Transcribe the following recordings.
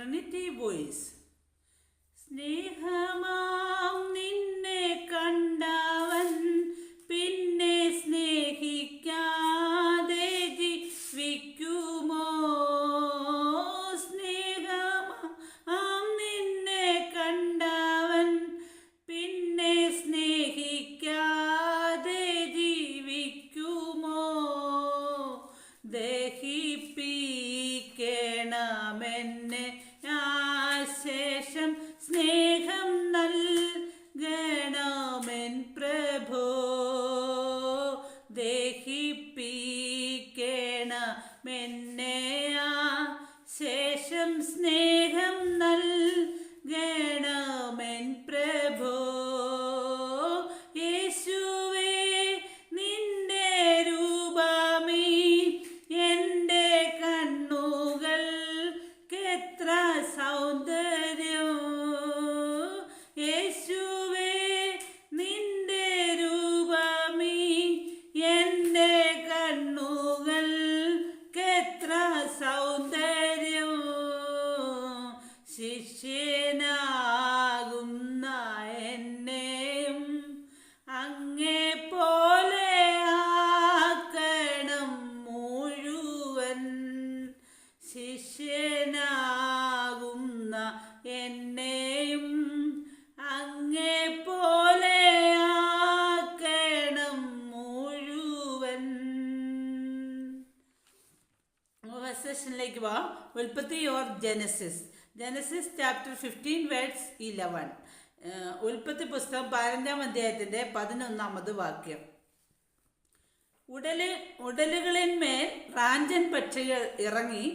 Trinity Voice ദഹിപ്പിക്കണമെന്നെ ശേഷം സ്നേഹം നൽകണമെൻ സെഷനിലേക്ക് പോവാം ഉൽപ്പത്തി or Genesis? Genesis chapter fifteen words eleven ഉൽപ്പത്തി പുസ്തകം പതിനഞ്ചാം അധ്യായത്തിന്റെ പതിനൊന്നാമത് വാക്യം. ഉടൽ ഉടലുകളിന്മേൽ റാഞ്ചൻ പക്ഷികൾ ഇറങ്ങി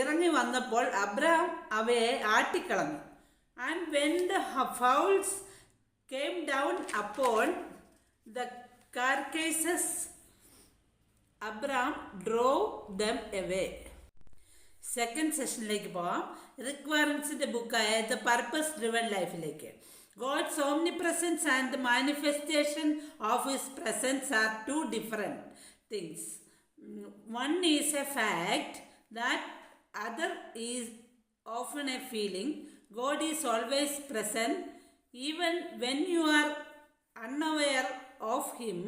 ഇറങ്ങി വന്നപ്പോൾ അബ്രഹാം അവയെ ആട്ടിക്കളഞ്ഞു. And when the fowls came down upon the carcasses Abram drove them away second സെഷനിലേക്ക് പോവാം. റിക്വയർമെൻസിന്റെ ബുക്കായ ദ പർപ്പസ് ഡ്രിവൺ ലൈഫിലേക്ക് God's omnipresence and the manifestation of his presence are two different things one is a fact that other is often a feeling God is always present even when you are unaware of him.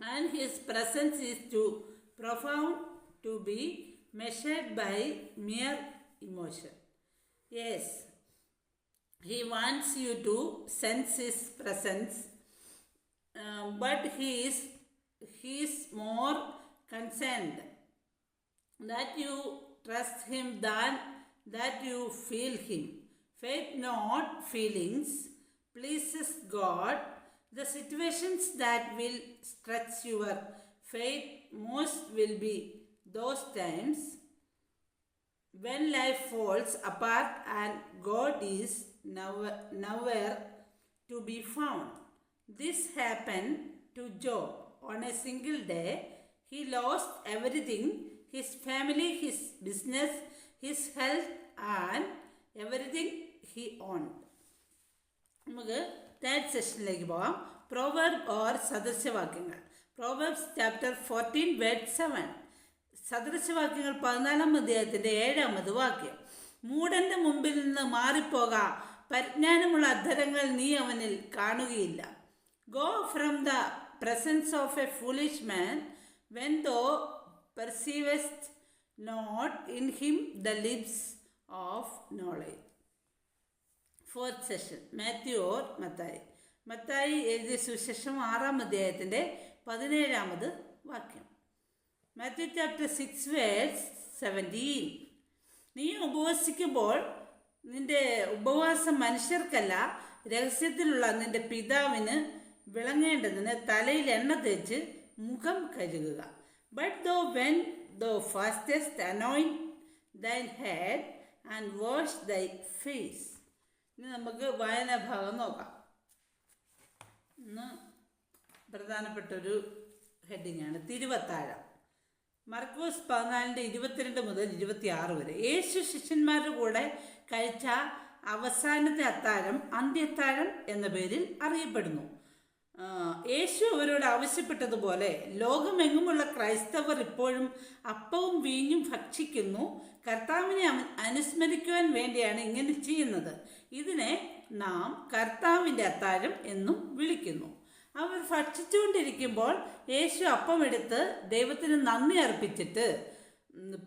And his presence is too profound to be measured by mere emotion. Yes, he wants you to sense his presence, uh, but he is he is more concerned that you trust him than that you feel him. Faith, not feelings, pleases God. The situations that will stretch your faith most will be those times when life falls apart and God is nowhere, nowhere to be found. This happened to Job on a single day. He lost everything his family, his business, his health, and everything he owned. നമുക്ക് third സെഷനിലേക്ക് പോവാം. Proverb or സദൃശവാക്യങ്ങൾ proverbs chapter fourteen word seven സദൃശവാക്യങ്ങൾ പതിനാലാം അധ്യായത്തിന്റെ ഏഴാമത് വാക്യം. മൂടന്റെ മുമ്പിൽ നിന്ന് മാറിപ്പോക. പരിജ്ഞാനമുള്ള അധരങ്ങൾ നീ അവനിൽ കാണുകയില്ല. Go from the presence of a foolish man when thou perceivest not in him the lips of knowledge fourth session Matthew or Mathai Mathai എഴുതിയ സുവിശേഷം ആറാം അധ്യായത്തിന്റെ പതിനേഴാമത് വാക്യം. Matthew chapter six verse seventeen നീ ഉപവസിക്കുമ്പോൾ നിന്റെ ഉപവാസം മനുഷ്യർക്കല്ല രഹസ്യത്തിലുള്ള നിന്റെ പിതാവിന് വിളങ്ങേണ്ടതിന് തലയിൽ എണ്ണ തേച്ച് മുഖം കഴുകുക. But thou when thou fastest anoint thine head and wash thy face ഇനി നമുക്ക് വായനാഭാഗം നോക്കാം. ഇന്ന് പ്രധാനപ്പെട്ടൊരു ഹെഡിങ്ങാണ് തിരുവത്താഴം. മർക്കോസ് പതിനാലിന്റെ ഇരുപത്തിരണ്ട് മുതൽ ഇരുപത്തിയാറ് വരെ. യേശു ശിഷ്യന്മാരുടെ കൂടെ കഴിച്ച അവസാനത്തെ അത്താഴം അന്ത്യത്താഴം എന്ന പേരിൽ അറിയപ്പെടുന്നു. യേശു അവരോട് ആവശ്യപ്പെട്ടതുപോലെ ലോകമെങ്ങുമുള്ള ക്രൈസ്തവർ ഇപ്പോഴും അപ്പവും വീഞ്ഞും ഭക്ഷിക്കുന്നു. കർത്താവിനെ അനുസ്മരിക്കുവാൻ വേണ്ടിയാണ് ഇങ്ങനെ ചെയ്യുന്നത്. ഇതിനെ നാം കർത്താവിന്റെ അത്താഴം എന്നും വിളിക്കുന്നു. അവർ ഭക്ഷിച്ചുകൊണ്ടിരിക്കുമ്പോൾ യേശു അപ്പമെടുത്ത് ദൈവത്തിന് നന്ദി അർപ്പിച്ചിട്ട്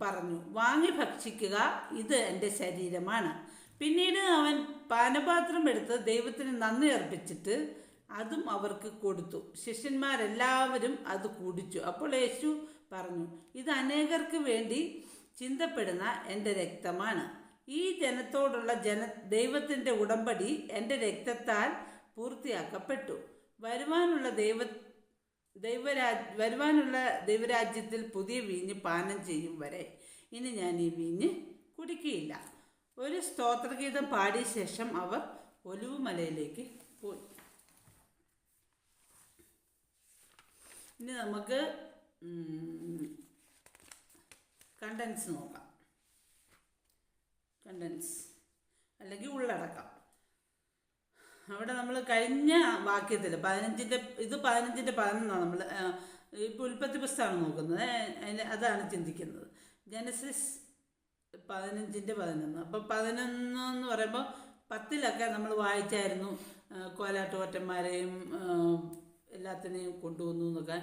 പറഞ്ഞു വാങ്ങി ഭക്ഷിക്കുക ഇത് എന്റെ ശരീരമാണ്. പിന്നീട് അവൻ പാനപാത്രം എടുത്ത് ദൈവത്തിന് നന്ദി അർപ്പിച്ചിട്ട് അതും അവർക്ക് കൊടുത്തു. ശിഷ്യന്മാരെല്ലാവരും അത് കുടിച്ചു. അപ്പോൾ യേശു പറഞ്ഞു ഇത് അനേകർക്ക് വേണ്ടി ചിന്തപ്പെടുന്ന എന്റെ രക്തമാണ്. ഈ ജനത്തോടുള്ള ജന ദൈവത്തിന്റെ ഉടമ്പടി എന്റെ രക്തത്താൽ പൂർത്തിയാക്കപ്പെട്ടു. വരുവാനുള്ള ദൈവ ദൈവരാജ് വരുവാനുള്ള ദൈവരാജ്യത്തിൽ പുതിയ വീഞ്ഞ് പാനം ചെയ്യും വരെ. ഇനി ഞാൻ ഈ വീഞ്ഞ് കുടിക്കുകയില്ല. ഒരു സ്തോത്രഗീതം പാടിയ ശേഷം അവർ ഒലിവുമലയിലേക്ക് പോയി. ഇനി നമുക്ക് കണ്ടൻസ് നോക്കാം. കണ്ടൻസ് അല്ലെങ്കിൽ ഉള്ളടക്കം. അവിടെ നമ്മൾ കഴിഞ്ഞ വാക്യത്തിൽ പതിനഞ്ചിന്റെ ഇത് പതിനഞ്ചിന്റെ പതിനൊന്നാണ് നമ്മൾ ഇപ്പോൾ ഉൽപ്പത്തി പുസ്തകമാണ് നോക്കുന്നത്. അതിന് അതാണ് ചിന്തിക്കുന്നത്. ജനസിസ് പതിനഞ്ചിന്റെ പതിനൊന്ന്. അപ്പോൾ പതിനൊന്ന് എന്ന് പറയുമ്പോൾ പത്തിലൊക്കെ നമ്മൾ വായിച്ചായിരുന്നു കോലാട്ടുകൊറ്റന്മാരെയും എല്ലാത്തിനെയും കൊണ്ടുവന്നു എന്നൊക്കെ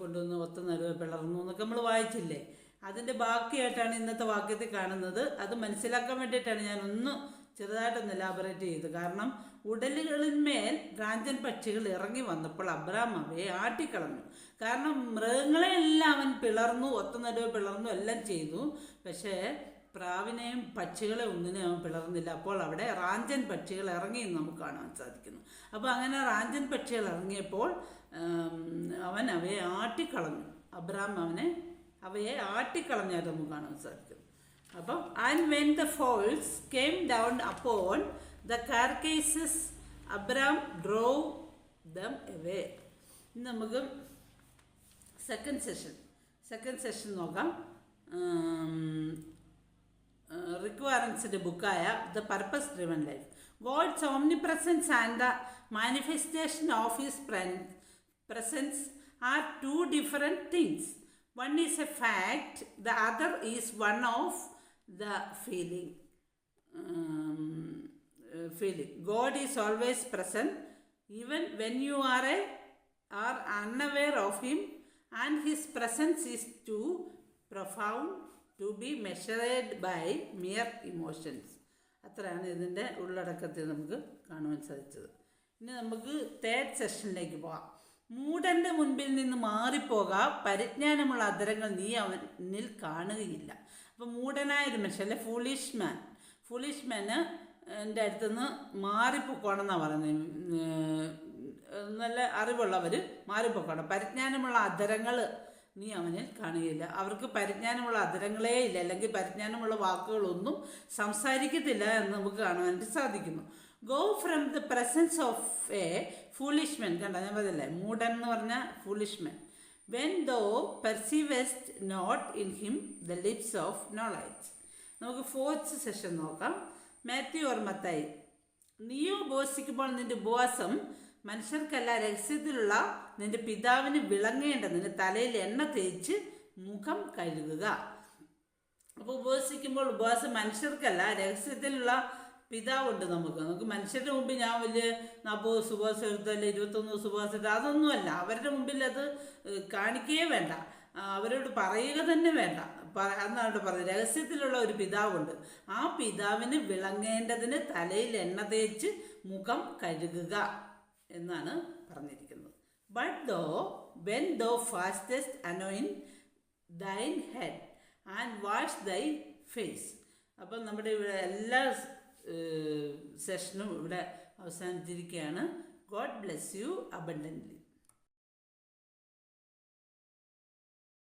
കൊണ്ടുവന്ന് ഒത്ത നടുവ് പിളർന്നു എന്നൊക്കെ നമ്മൾ വായിച്ചില്ലേ? അതിന്റെ ബാക്കിയായിട്ടാണ് ഇന്നത്തെ വാക്യത്തിൽ കാണുന്നത്. അത് മനസ്സിലാക്കാൻ വേണ്ടിയിട്ടാണ് ഞാൻ ഒന്ന് ചെറുതായിട്ടൊന്ന് എലാബറേറ്റ് ചെയ്തത് കാരണം ഉടലുകളിന്മേൽ റാഞ്ചൻ പക്ഷികൾ ഇറങ്ങി വന്നപ്പോൾ അബ്രാം അവയെ ആട്ടിക്കളഞ്ഞു. കാരണം മൃഗങ്ങളെല്ലാം അവൻ പിളർന്നു ഒത്ത നടുവ് പിളർന്നു എല്ലാം ചെയ്തു. പക്ഷേ പ്രാവിനെയും പക്ഷികളെ ഒന്നിനെയും അവൻ പിളർന്നില്ല. അപ്പോൾ അവിടെ റാഞ്ചൻ പക്ഷികൾ ഇറങ്ങി എന്ന് നമുക്ക് കാണാൻ സാധിക്കുന്നു. അപ്പോൾ അങ്ങനെ റാഞ്ചൻ പക്ഷികൾ ഇറങ്ങിയപ്പോൾ അവൻ അവയെ ആട്ടിക്കളഞ്ഞു. അബ്രാം അവനെ അവയെ ആട്ടിക്കളഞ്ഞത് നമുക്ക് കാണാൻ സാധിക്കും. അപ്പം and when the fowls came down upon the carcasses Abram drove them away ഇന്ന് നമുക്ക് സെക്കൻഡ് സെഷൻ സെക്കൻഡ് സെഷൻ നോക്കാം. റിക്വയറൻസിന്റെ ബുക്കായ the purpose driven life God's omnipresence and the manifestation of his presence are two different things one is a fact the other is one of the feeling feeling. God is always present even when you are a, are unaware of Him, and His presence is too profound to be measured by mere emotions. അത്രയാണ് ഇതിന്റെ ഉള്ളടക്കത്തിൽ നമുക്ക് കാണുവാൻ സാധിച്ചത് ഇനി നമുക്ക് third സെഷനിലേക്ക് പോകാം മൂടന്റെ മുൻപിൽ നിന്ന് മാറിപ്പോക പരിജ്ഞാനമുള്ള അധരങ്ങൾ നീ അവനിൽ കാണുകയില്ല. അപ്പം മൂടനായൊരു മനുഷ്യൻ അല്ലെ? ഫുളിഷ് മാൻ ഫുളിഷ് മാന് എന്റെ അടുത്തുനിന്ന് മാറിപ്പോക്കോണമെന്നാണ് പറയുന്നത്. നല്ല അറിവുള്ളവർ മാറിപ്പോക്കണം. പരിജ്ഞാനമുള്ള അധരങ്ങൾ നീ അവനിൽ കാണുകയില്ല. അവർക്ക് പരിജ്ഞാനമുള്ള അധരങ്ങളേ ഇല്ല. അല്ലെങ്കിൽ പരിജ്ഞാനമുള്ള വാക്കുകളൊന്നും സംസാരിക്കത്തില്ല എന്ന് നമുക്ക് കാണുവാനായിട്ട് സാധിക്കുന്നു. Go from the presence of a foolish man കണ്ട ഞാൻ പറഞ്ഞില്ലേ മൂടൻ എന്ന് പറഞ്ഞ foolish man when thou perceivest not in him the lips of knowledge നമുക്ക് ഫോർത്ത് സെഷൻ നോക്കാം. മാത്യു ഓർ മത്തായി നീയോ ഉപവസിക്കുമ്പോൾ നിന്റെ ഉപവാസം മനുഷ്യർക്കല്ല രഹസ്യത്തിലുള്ള നിന്റെ പിതാവിന് വിളങ്ങേണ്ട നിന്റെ തലയിൽ എണ്ണ തേച്ച് മുഖം കഴുകുക. അപ്പോൾ ഉപവസിക്കുമ്പോൾ ഉപവാസം മനുഷ്യർക്കല്ല രഹസ്യത്തിലുള്ള പിതാവുണ്ട് നമുക്ക്. നമുക്ക് മനുഷ്യരുടെ മുമ്പിൽ ഞാൻ വലിയ നാൽപ്പത് എടുത്തു അല്ലെ ഇരുപത്തൊന്ന് എടുത്തു അതൊന്നുമല്ല. അവരുടെ മുമ്പിൽ അത് കാണിക്കേ വേണ്ട. അവരോട് പറയുക തന്നെ വേണ്ട. എന്നാണ് പറഞ്ഞത്. രഹസ്യത്തിലുള്ള ഒരു പിതാവുണ്ട്. ആ പിതാവിന് വിളങ്ങേണ്ടതിന് തലയിൽ എണ്ണ തേച്ച് മുഖം കഴുകുക എന്നാണ് പറഞ്ഞിരിക്കുന്നത്. But thou when thou fastest anoint thine head and wash thy face അപ്പം നമ്മുടെ ഇവിടെ എല്ലാ സെഷനും ഇവിടെ അവസാനിച്ചിരിക്കുകയാണ്. God bless you abundantly